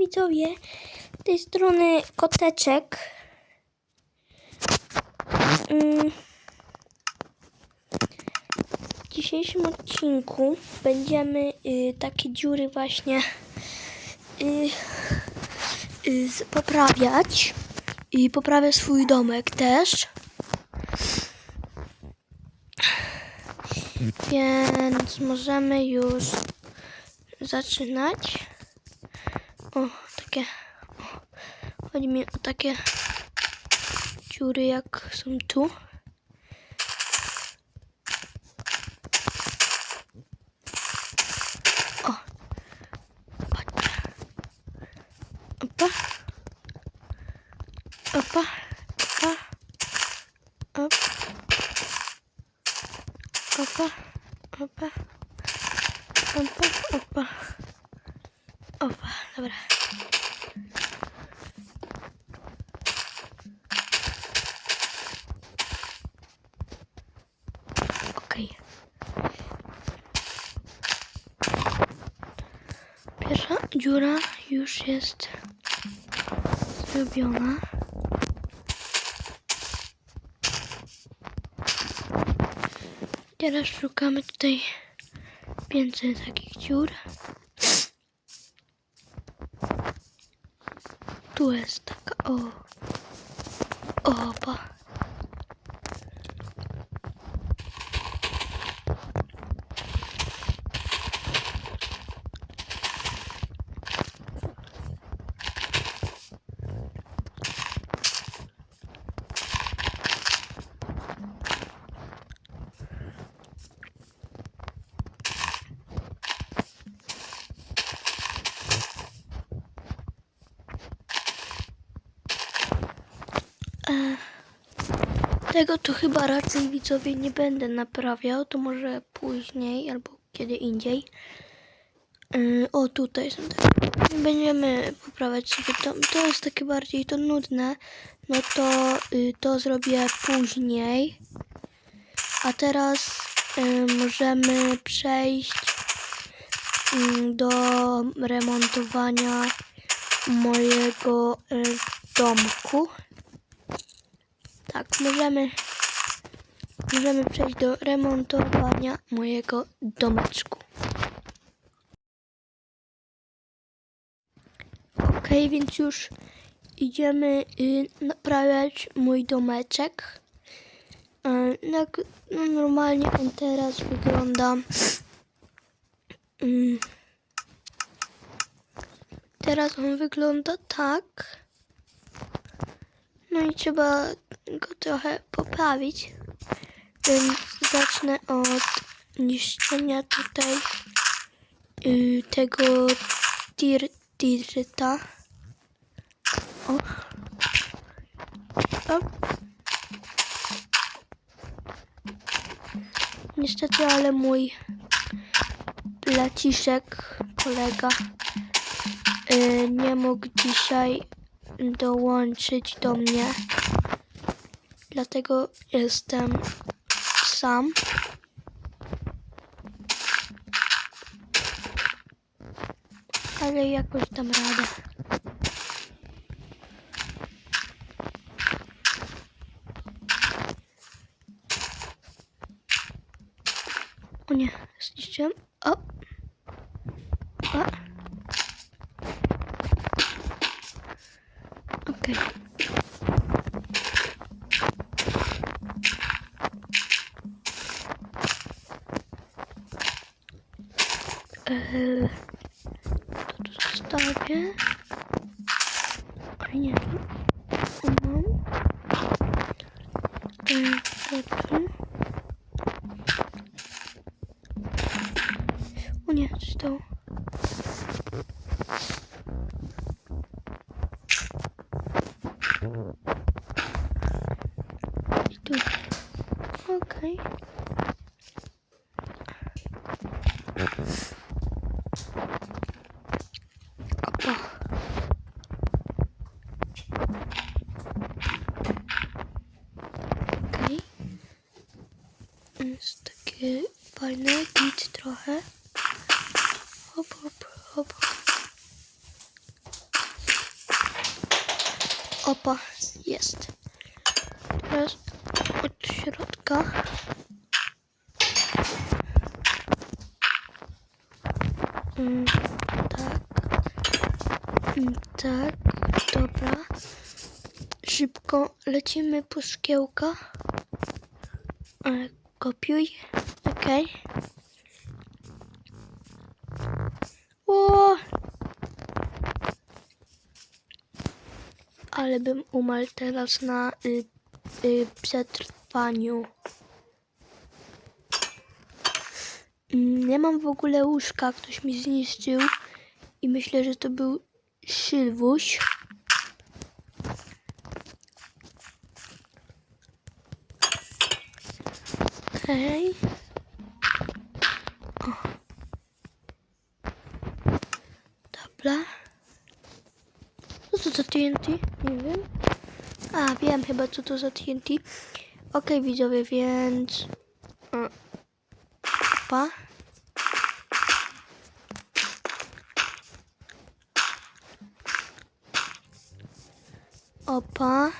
widzowie, z tej strony koteczek. Mm. W dzisiejszym odcinku będziemy y, takie dziury właśnie y, y, poprawiać i poprawię swój domek też. Więc możemy już zaczynać. O, takie. O, chodzi mi o takie dziury, jak są tu. O, patrzcie. Opa. Opa. Opa. Op. Opa. Opa. Opa. Opa. Opa. Dobra. Okej. Pierwsza dziura już jest zrobiona. Teraz szukamy tutaj więcej takich dziur. Tu jest taka, o. Opa. Tego to chyba raczej widzowie nie będę naprawiał, to może później albo kiedy indziej. Yy, o, tutaj są te. Będziemy poprawiać sobie to. To jest takie bardziej to nudne. No to y, to zrobię później. A teraz y, możemy przejść y, do remontowania mojego y, domku. Możemy, możemy przejść do remontowania mojego domeczku. Ok, więc już idziemy y, naprawiać mój domeczek. Jak, no, normalnie on teraz wygląda. Mm. teraz on wygląda tak. No i trzeba go trochę poprawić. Więc zacznę od niszczenia tutaj y, tego tir, tirta. O. O. Niestety, ale mój placiszek, kolega, y, nie mógł dzisiaj dołączyć do mnie. Dlatego jestem sam. Ale jakoś dam radę. O nie, zniszczyłem. O! Eee, to tu zostawię. Oj nie, tu. Mam. To tu. O nie, coś stało. Tu. Okej. Opa. Okej. Jest takie fajne, git trochę. Hop, hop. Opa, jest. Teraz od środka. Mm, tak. Mm, tak, dobra. Szybko lecimy po szkiełka. Kopiuj. Okej. O! Ale bym umarł teraz na y, y, przetrwaniu. Nie mam w ogóle łóżka, ktoś mi zniszczył i myślę, że to był Sylwuś. Okej. O. Dobra. Co to TNT? Nie wiem. A, wiem chyba co to za TNT. Okej widzowie, więc... O. Pa. Opa.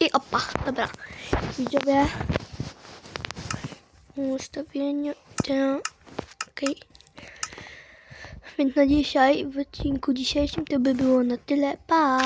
I opa, dobra. Widzowie. Ustawienie. te- Okej. Więc na dzisiaj, w odcinku dzisiejszym to by było na tyle. Pa!